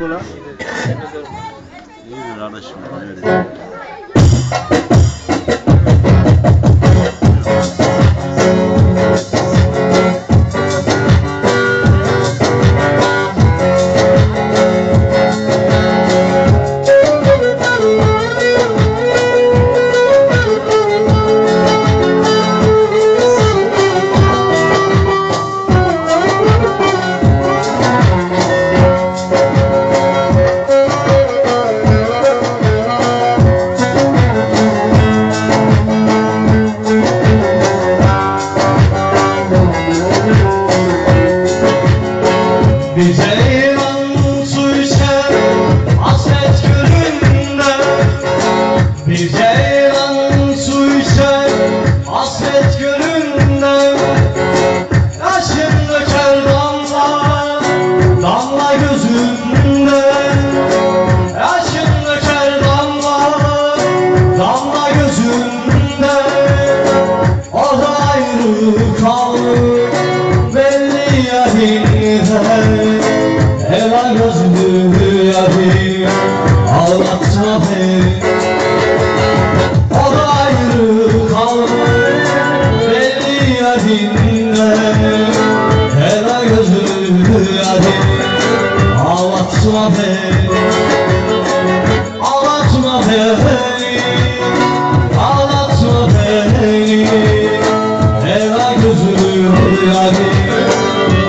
Ulan. İyidir kardeşim. Öyle. Ceylan su içer hasret gölünde Bir ceylan su içer hasret gölünde Yaşım döker damla, damla gözünde Yaşım döker damla, damla gözünde O da ayrı kalır ağlatma beni O da ayrı kalır belli yarimde Ela gözlü yarim ağlatma beni Ağlatma beni Ağlatma beni Ela gözlü yarim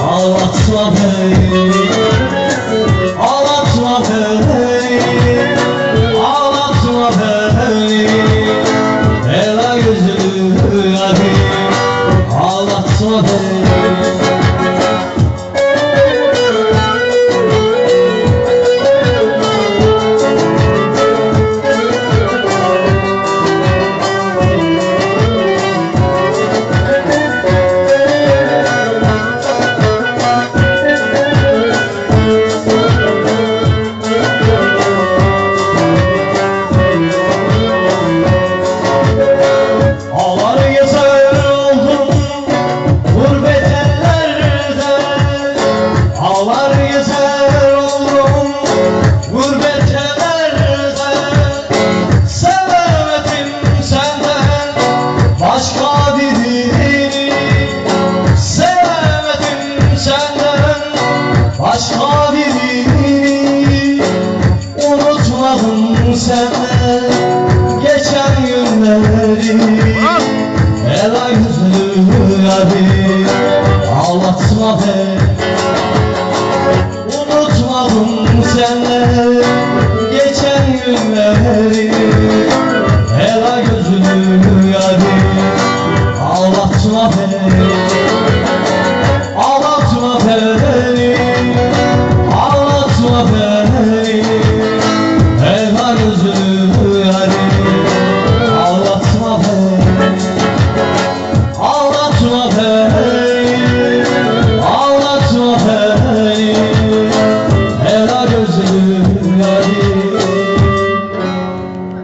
Ağlatma beni Ağlatma başka birini Sevemedim senden. Başka birini Unutmadım senden beni beni Ela gözlü yarim Ağlatma beni Ağlatma beni Ağlatma beni Ela gözlü yarim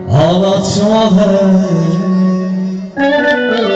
Ağlatma beni